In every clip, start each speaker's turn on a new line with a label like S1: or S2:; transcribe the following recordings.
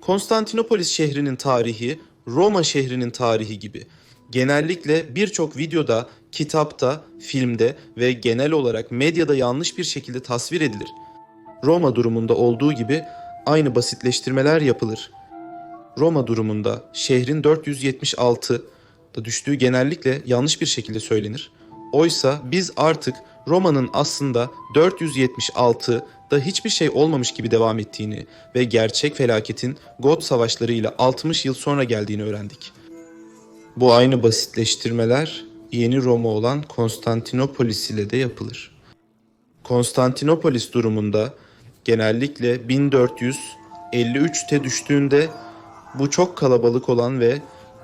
S1: Konstantinopolis şehrinin tarihi, Roma şehrinin tarihi gibi. Genellikle birçok videoda, kitapta, filmde ve genel olarak medyada yanlış bir şekilde tasvir edilir. Roma durumunda olduğu gibi aynı basitleştirmeler yapılır. Roma durumunda şehrin 476 da düştüğü genellikle yanlış bir şekilde söylenir. Oysa biz artık Roma'nın aslında 476 da hiçbir şey olmamış gibi devam ettiğini ve gerçek felaketin God savaşlarıyla 60 yıl sonra geldiğini öğrendik. Bu aynı basitleştirmeler yeni Roma olan Konstantinopolis ile de yapılır. Konstantinopolis durumunda genellikle 1453'te düştüğünde bu çok kalabalık olan ve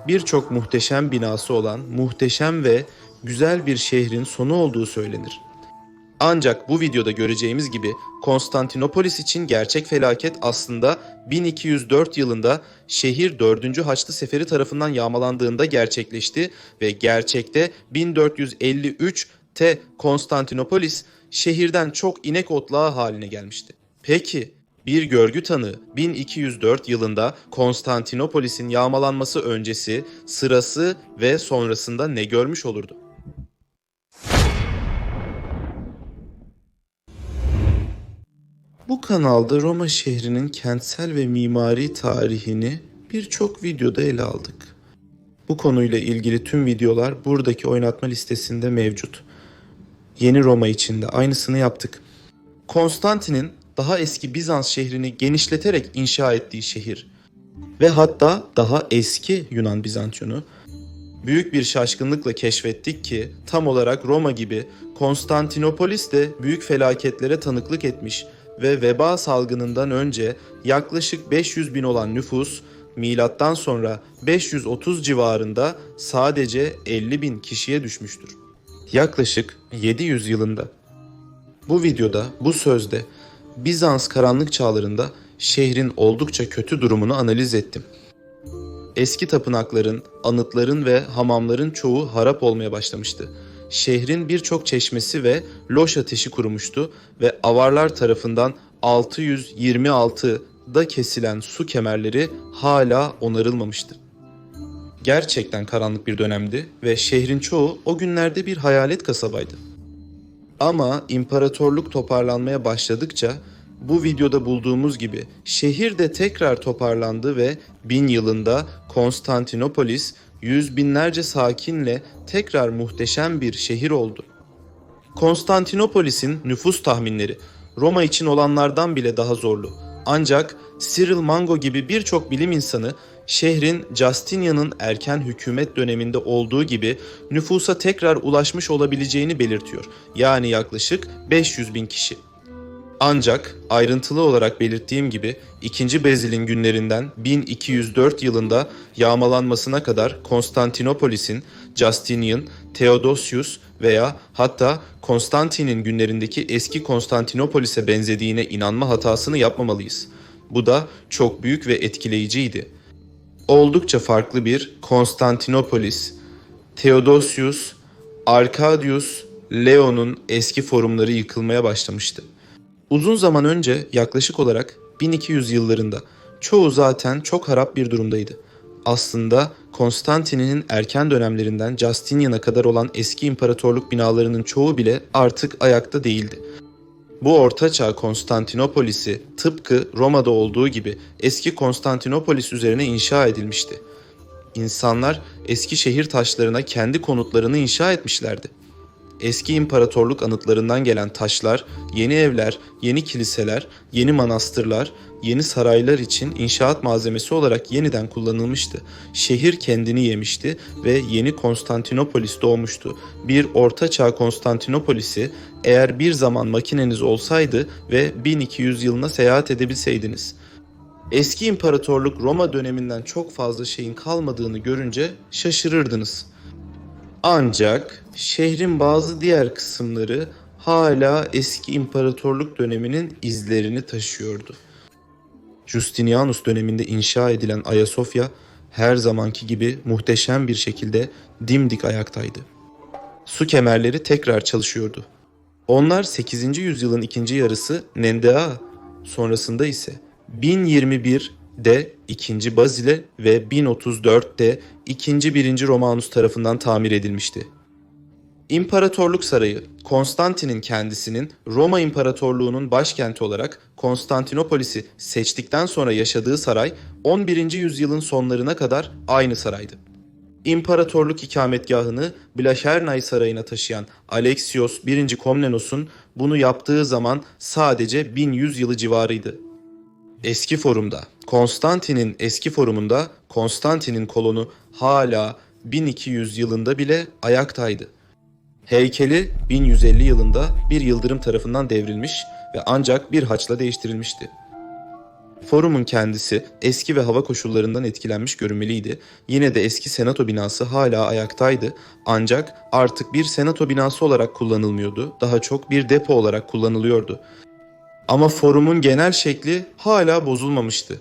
S1: birçok muhteşem binası olan muhteşem ve güzel bir şehrin sonu olduğu söylenir. Ancak bu videoda göreceğimiz gibi Konstantinopolis için gerçek felaket aslında 1204 yılında şehir 4. Haçlı Seferi tarafından yağmalandığında gerçekleşti ve gerçekte 1453'te Konstantinopolis şehirden çok inek otlağı haline gelmişti. Peki bir görgü tanığı 1204 yılında Konstantinopolis'in yağmalanması öncesi, sırası ve sonrasında ne görmüş olurdu? Bu kanalda Roma şehrinin kentsel ve mimari tarihini birçok videoda ele aldık. Bu konuyla ilgili tüm videolar buradaki oynatma listesinde mevcut. Yeni Roma için de aynısını yaptık. Konstantin'in daha eski Bizans şehrini genişleterek inşa ettiği şehir ve hatta daha eski Yunan Bizantyonu büyük bir şaşkınlıkla keşfettik ki tam olarak Roma gibi Konstantinopolis de büyük felaketlere tanıklık etmiş ve veba salgınından önce yaklaşık 500 bin olan nüfus milattan sonra 530 civarında sadece 50 bin kişiye düşmüştür. Yaklaşık 700 yılında. Bu videoda, bu sözde Bizans karanlık çağlarında şehrin oldukça kötü durumunu analiz ettim. Eski tapınakların, anıtların ve hamamların çoğu harap olmaya başlamıştı. Şehrin birçok çeşmesi ve loş ateşi kurumuştu ve avarlar tarafından 626'da kesilen su kemerleri hala onarılmamıştı. Gerçekten karanlık bir dönemdi ve şehrin çoğu o günlerde bir hayalet kasabaydı. Ama imparatorluk toparlanmaya başladıkça bu videoda bulduğumuz gibi şehir de tekrar toparlandı ve bin yılında Konstantinopolis yüz binlerce sakinle tekrar muhteşem bir şehir oldu. Konstantinopolis'in nüfus tahminleri Roma için olanlardan bile daha zorlu. Ancak Cyril Mango gibi birçok bilim insanı şehrin Justinian'ın erken hükümet döneminde olduğu gibi nüfusa tekrar ulaşmış olabileceğini belirtiyor. Yani yaklaşık 500 bin kişi. Ancak ayrıntılı olarak belirttiğim gibi 2. Bezil'in günlerinden 1204 yılında yağmalanmasına kadar Konstantinopolis'in Justinian, Theodosius veya hatta Konstantin'in günlerindeki eski Konstantinopolis'e benzediğine inanma hatasını yapmamalıyız. Bu da çok büyük ve etkileyiciydi. Oldukça farklı bir Konstantinopolis, Theodosius, Arkadius, Leo'nun eski forumları yıkılmaya başlamıştı. Uzun zaman önce yaklaşık olarak 1200 yıllarında çoğu zaten çok harap bir durumdaydı. Aslında Konstantin'in erken dönemlerinden Justinian'a kadar olan eski imparatorluk binalarının çoğu bile artık ayakta değildi. Bu ortaçağ Konstantinopolis'i tıpkı Roma'da olduğu gibi eski Konstantinopolis üzerine inşa edilmişti. İnsanlar eski şehir taşlarına kendi konutlarını inşa etmişlerdi. Eski imparatorluk anıtlarından gelen taşlar, yeni evler, yeni kiliseler, yeni manastırlar, yeni saraylar için inşaat malzemesi olarak yeniden kullanılmıştı. Şehir kendini yemişti ve yeni Konstantinopolis doğmuştu. Bir ortaçağ Konstantinopolis'i eğer bir zaman makineniz olsaydı ve 1200 yılına seyahat edebilseydiniz. Eski imparatorluk Roma döneminden çok fazla şeyin kalmadığını görünce şaşırırdınız. Ancak şehrin bazı diğer kısımları hala eski imparatorluk döneminin izlerini taşıyordu. Justinianus döneminde inşa edilen Ayasofya her zamanki gibi muhteşem bir şekilde dimdik ayaktaydı. Su kemerleri tekrar çalışıyordu. Onlar 8. yüzyılın ikinci yarısı Nendea, sonrasında ise 1021 de 2. Bazile ve 1034'de 2. 1. Romanus tarafından tamir edilmişti. İmparatorluk Sarayı, Konstantin'in kendisinin Roma İmparatorluğu'nun başkenti olarak Konstantinopolis'i seçtikten sonra yaşadığı saray 11. yüzyılın sonlarına kadar aynı saraydı. İmparatorluk ikametgahını Blaşernay Sarayı'na taşıyan Alexios 1. Komnenos'un bunu yaptığı zaman sadece 1100 yılı civarıydı. Eski forumda, Konstantin'in eski forumunda Konstantin'in kolonu hala 1200 yılında bile ayaktaydı. Heykeli 1150 yılında bir yıldırım tarafından devrilmiş ve ancak bir haçla değiştirilmişti. Forumun kendisi eski ve hava koşullarından etkilenmiş görünmeliydi. Yine de eski senato binası hala ayaktaydı ancak artık bir senato binası olarak kullanılmıyordu. Daha çok bir depo olarak kullanılıyordu. Ama forumun genel şekli hala bozulmamıştı.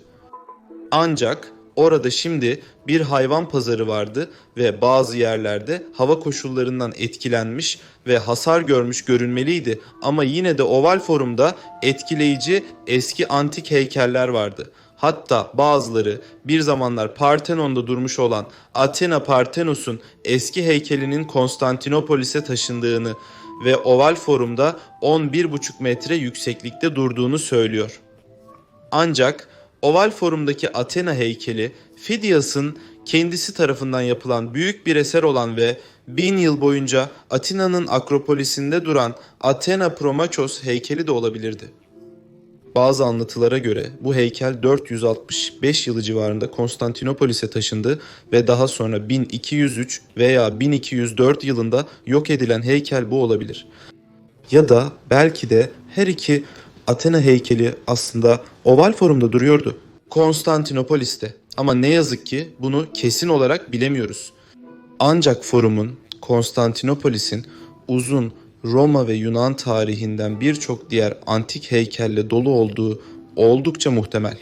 S1: Ancak orada şimdi bir hayvan pazarı vardı ve bazı yerlerde hava koşullarından etkilenmiş ve hasar görmüş görünmeliydi ama yine de oval forumda etkileyici eski antik heykeller vardı. Hatta bazıları bir zamanlar Partenon'da durmuş olan Athena Parthenos'un eski heykelinin Konstantinopolis'e taşındığını ve oval forumda 11,5 metre yükseklikte durduğunu söylüyor. Ancak Oval Forum'daki Athena heykeli Fidias'ın kendisi tarafından yapılan büyük bir eser olan ve bin yıl boyunca Atina'nın Akropolis'inde duran Athena Promachos heykeli de olabilirdi. Bazı anlatılara göre bu heykel 465 yılı civarında Konstantinopolis'e taşındı ve daha sonra 1203 veya 1204 yılında yok edilen heykel bu olabilir. Ya da belki de her iki Athena heykeli aslında oval forumda duruyordu. Konstantinopolis'te. Ama ne yazık ki bunu kesin olarak bilemiyoruz. Ancak forumun Konstantinopolis'in uzun Roma ve Yunan tarihinden birçok diğer antik heykelle dolu olduğu oldukça muhtemel.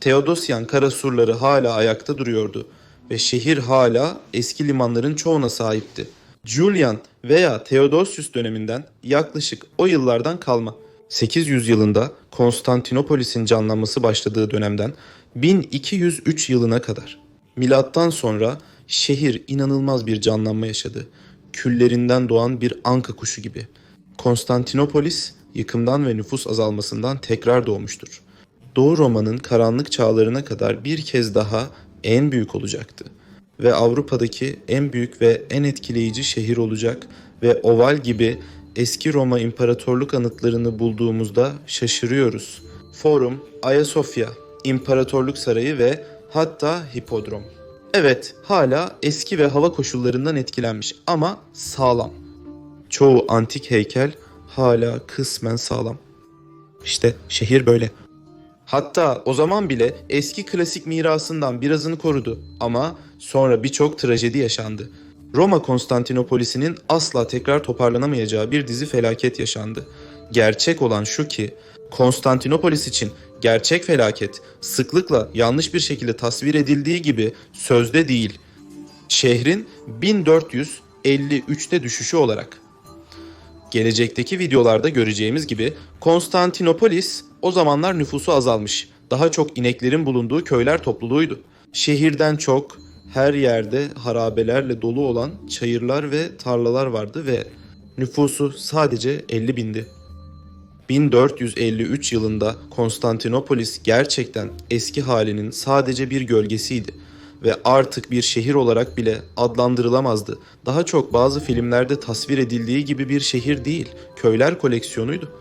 S1: Teodosyan karasurları hala ayakta duruyordu ve şehir hala eski limanların çoğuna sahipti. Julian veya Theodosius döneminden yaklaşık o yıllardan kalma. 800 yılında Konstantinopolis'in canlanması başladığı dönemden 1203 yılına kadar. Milattan sonra şehir inanılmaz bir canlanma yaşadı. Küllerinden doğan bir anka kuşu gibi. Konstantinopolis yıkımdan ve nüfus azalmasından tekrar doğmuştur. Doğu Roma'nın karanlık çağlarına kadar bir kez daha en büyük olacaktı ve Avrupa'daki en büyük ve en etkileyici şehir olacak ve oval gibi eski Roma İmparatorluk anıtlarını bulduğumuzda şaşırıyoruz. Forum, Ayasofya, İmparatorluk Sarayı ve hatta Hipodrom. Evet, hala eski ve hava koşullarından etkilenmiş ama sağlam. Çoğu antik heykel hala kısmen sağlam. İşte şehir böyle. Hatta o zaman bile eski klasik mirasından birazını korudu ama sonra birçok trajedi yaşandı. Roma Konstantinopolis'inin asla tekrar toparlanamayacağı bir dizi felaket yaşandı. Gerçek olan şu ki Konstantinopolis için gerçek felaket sıklıkla yanlış bir şekilde tasvir edildiği gibi sözde değil. Şehrin 1453'te düşüşü olarak. Gelecekteki videolarda göreceğimiz gibi Konstantinopolis o zamanlar nüfusu azalmış. Daha çok ineklerin bulunduğu köyler topluluğuydu. Şehirden çok her yerde harabelerle dolu olan çayırlar ve tarlalar vardı ve nüfusu sadece 50 bindi. 1453 yılında Konstantinopolis gerçekten eski halinin sadece bir gölgesiydi ve artık bir şehir olarak bile adlandırılamazdı. Daha çok bazı filmlerde tasvir edildiği gibi bir şehir değil, köyler koleksiyonuydu.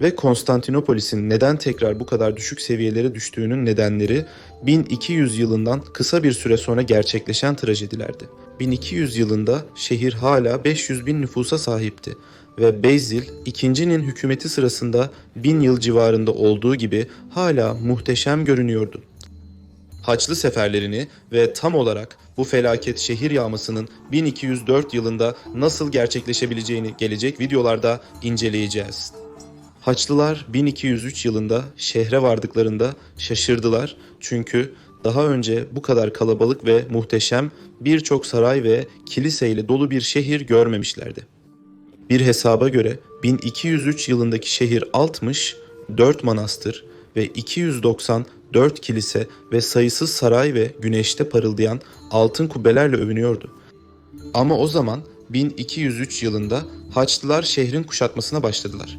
S1: Ve Konstantinopolis'in neden tekrar bu kadar düşük seviyelere düştüğünün nedenleri 1200 yılından kısa bir süre sonra gerçekleşen trajedilerdi. 1200 yılında şehir hala 500 bin nüfusa sahipti ve Basil ikincinin hükümeti sırasında 1000 yıl civarında olduğu gibi hala muhteşem görünüyordu. Haçlı seferlerini ve tam olarak bu felaket şehir yağmasının 1204 yılında nasıl gerçekleşebileceğini gelecek videolarda inceleyeceğiz. Haçlılar 1203 yılında şehre vardıklarında şaşırdılar çünkü daha önce bu kadar kalabalık ve muhteşem birçok saray ve kiliseyle dolu bir şehir görmemişlerdi. Bir hesaba göre 1203 yılındaki şehir Altmış, 4 manastır ve 294 kilise ve sayısız saray ve güneşte parıldayan altın kubbelerle övünüyordu. Ama o zaman 1203 yılında Haçlılar şehrin kuşatmasına başladılar.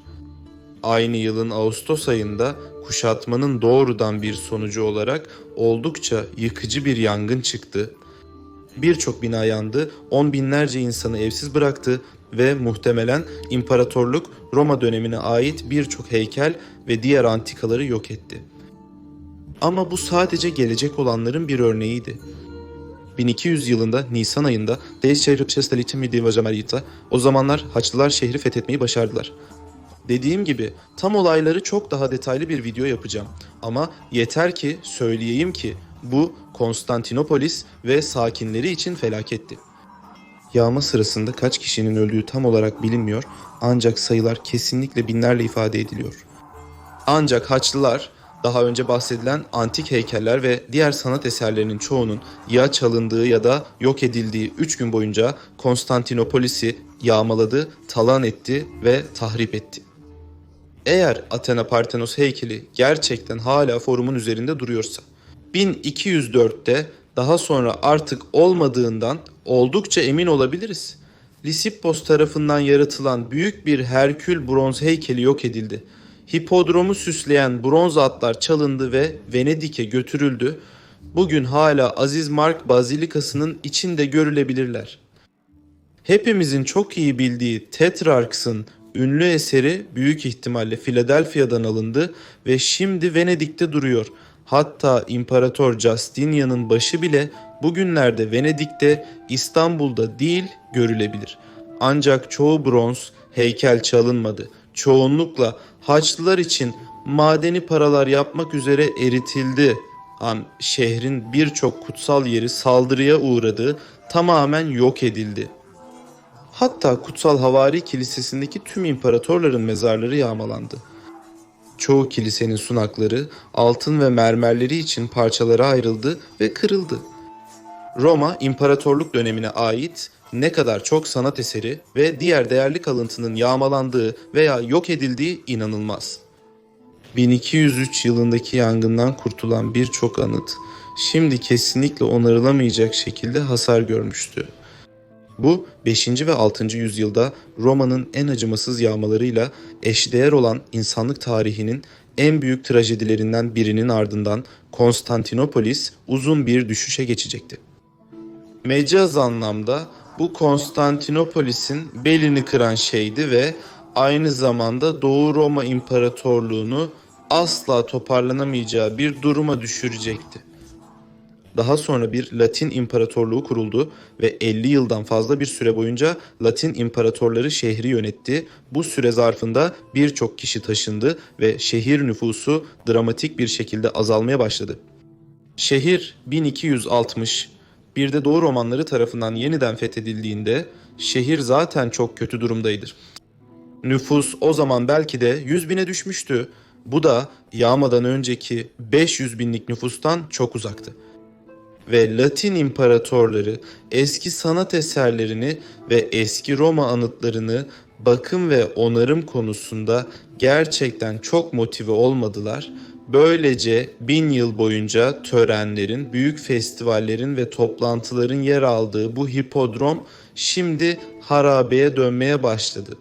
S1: Aynı yılın Ağustos ayında kuşatmanın doğrudan bir sonucu olarak oldukça yıkıcı bir yangın çıktı. Birçok bina yandı, on binlerce insanı evsiz bıraktı ve muhtemelen imparatorluk Roma dönemine ait birçok heykel ve diğer antikaları yok etti. Ama bu sadece gelecek olanların bir örneğiydi. 1200 yılında Nisan ayında Değişçe Rıpşestaliçi Midivajamarita o zamanlar Haçlılar şehri fethetmeyi başardılar. Dediğim gibi tam olayları çok daha detaylı bir video yapacağım. Ama yeter ki söyleyeyim ki bu Konstantinopolis ve sakinleri için felaketti. Yağma sırasında kaç kişinin öldüğü tam olarak bilinmiyor ancak sayılar kesinlikle binlerle ifade ediliyor. Ancak Haçlılar daha önce bahsedilen antik heykeller ve diğer sanat eserlerinin çoğunun ya çalındığı ya da yok edildiği 3 gün boyunca Konstantinopolis'i yağmaladı, talan etti ve tahrip etti. Eğer Athena Parthenos heykeli gerçekten hala forumun üzerinde duruyorsa, 1204'te daha sonra artık olmadığından oldukça emin olabiliriz. Lisippos tarafından yaratılan büyük bir Herkül bronz heykeli yok edildi. Hipodromu süsleyen bronz atlar çalındı ve Venedik'e götürüldü. Bugün hala Aziz Mark Bazilikası'nın içinde görülebilirler. Hepimizin çok iyi bildiği Tetrarchs'ın ünlü eseri büyük ihtimalle Philadelphia'dan alındı ve şimdi Venedik'te duruyor. Hatta İmparator Justinian'ın başı bile bugünlerde Venedik'te, İstanbul'da değil görülebilir. Ancak çoğu bronz heykel çalınmadı. Çoğunlukla Haçlılar için madeni paralar yapmak üzere eritildi. An şehrin birçok kutsal yeri saldırıya uğradı, tamamen yok edildi. Hatta Kutsal Havari Kilisesi'ndeki tüm imparatorların mezarları yağmalandı. Çoğu kilisenin sunakları altın ve mermerleri için parçalara ayrıldı ve kırıldı. Roma İmparatorluk dönemine ait ne kadar çok sanat eseri ve diğer değerli kalıntının yağmalandığı veya yok edildiği inanılmaz. 1203 yılındaki yangından kurtulan birçok anıt şimdi kesinlikle onarılamayacak şekilde hasar görmüştü. Bu 5. ve 6. yüzyılda Roma'nın en acımasız yağmalarıyla eşdeğer olan insanlık tarihinin en büyük trajedilerinden birinin ardından Konstantinopolis uzun bir düşüşe geçecekti. Mecaz anlamda bu Konstantinopolis'in belini kıran şeydi ve aynı zamanda Doğu Roma İmparatorluğunu asla toparlanamayacağı bir duruma düşürecekti. Daha sonra bir Latin İmparatorluğu kuruldu ve 50 yıldan fazla bir süre boyunca Latin imparatorları şehri yönetti. Bu süre zarfında birçok kişi taşındı ve şehir nüfusu dramatik bir şekilde azalmaya başladı. Şehir 1260 bir de Doğu Romanları tarafından yeniden fethedildiğinde şehir zaten çok kötü durumdaydı. Nüfus o zaman belki de 100 bine düşmüştü. Bu da yağmadan önceki 500 binlik nüfustan çok uzaktı ve Latin imparatorları eski sanat eserlerini ve eski Roma anıtlarını bakım ve onarım konusunda gerçekten çok motive olmadılar. Böylece bin yıl boyunca törenlerin, büyük festivallerin ve toplantıların yer aldığı bu hipodrom şimdi harabeye dönmeye başladı.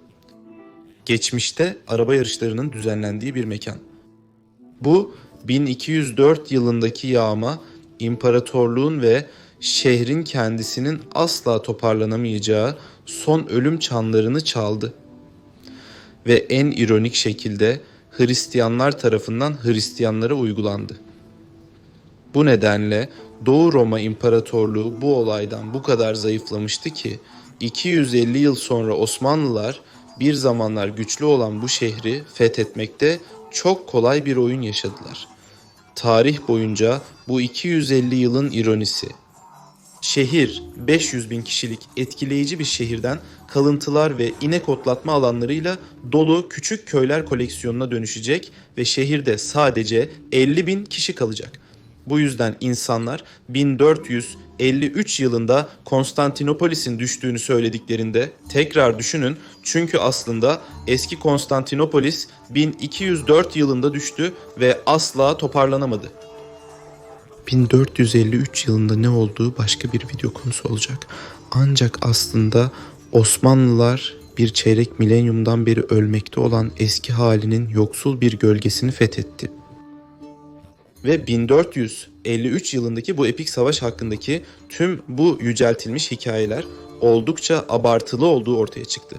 S1: Geçmişte araba yarışlarının düzenlendiği bir mekan. Bu 1204 yılındaki yağma imparatorluğun ve şehrin kendisinin asla toparlanamayacağı son ölüm çanlarını çaldı. Ve en ironik şekilde Hristiyanlar tarafından Hristiyanlara uygulandı. Bu nedenle Doğu Roma İmparatorluğu bu olaydan bu kadar zayıflamıştı ki 250 yıl sonra Osmanlılar bir zamanlar güçlü olan bu şehri fethetmekte çok kolay bir oyun yaşadılar.'' Tarih boyunca bu 250 yılın ironisi. Şehir 500 bin kişilik etkileyici bir şehirden kalıntılar ve inek otlatma alanlarıyla dolu küçük köyler koleksiyonuna dönüşecek ve şehirde sadece 50 bin kişi kalacak. Bu yüzden insanlar 1353 yılında Konstantinopolis'in düştüğünü söylediklerinde tekrar düşünün çünkü aslında eski Konstantinopolis 1204 yılında düştü ve asla toparlanamadı. 1453 yılında ne olduğu başka bir video konusu olacak. Ancak aslında Osmanlılar bir çeyrek milenyumdan beri ölmekte olan eski halinin yoksul bir gölgesini fethetti. Ve 1453 yılındaki bu epik savaş hakkındaki tüm bu yüceltilmiş hikayeler oldukça abartılı olduğu ortaya çıktı.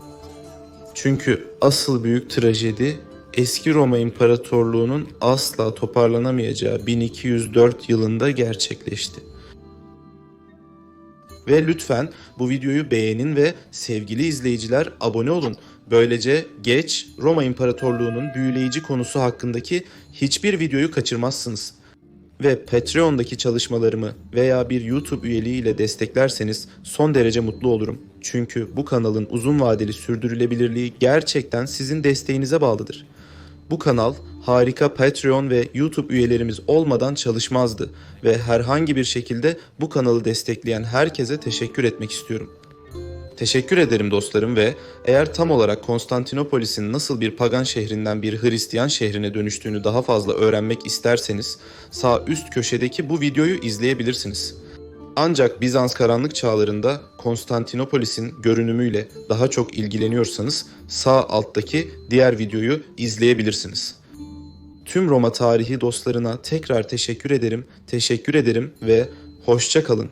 S1: Çünkü asıl büyük trajedi eski Roma İmparatorluğu'nun asla toparlanamayacağı 1204 yılında gerçekleşti. Ve lütfen bu videoyu beğenin ve sevgili izleyiciler abone olun. Böylece geç Roma İmparatorluğu'nun büyüleyici konusu hakkındaki hiçbir videoyu kaçırmazsınız. Ve Patreon'daki çalışmalarımı veya bir YouTube üyeliği ile desteklerseniz son derece mutlu olurum. Çünkü bu kanalın uzun vadeli sürdürülebilirliği gerçekten sizin desteğinize bağlıdır. Bu kanal harika Patreon ve YouTube üyelerimiz olmadan çalışmazdı ve herhangi bir şekilde bu kanalı destekleyen herkese teşekkür etmek istiyorum. Teşekkür ederim dostlarım ve eğer tam olarak Konstantinopolis'in nasıl bir pagan şehrinden bir Hristiyan şehrine dönüştüğünü daha fazla öğrenmek isterseniz sağ üst köşedeki bu videoyu izleyebilirsiniz. Ancak Bizans karanlık çağlarında Konstantinopolis'in görünümüyle daha çok ilgileniyorsanız sağ alttaki diğer videoyu izleyebilirsiniz. Tüm Roma tarihi dostlarına tekrar teşekkür ederim, teşekkür ederim ve hoşça kalın.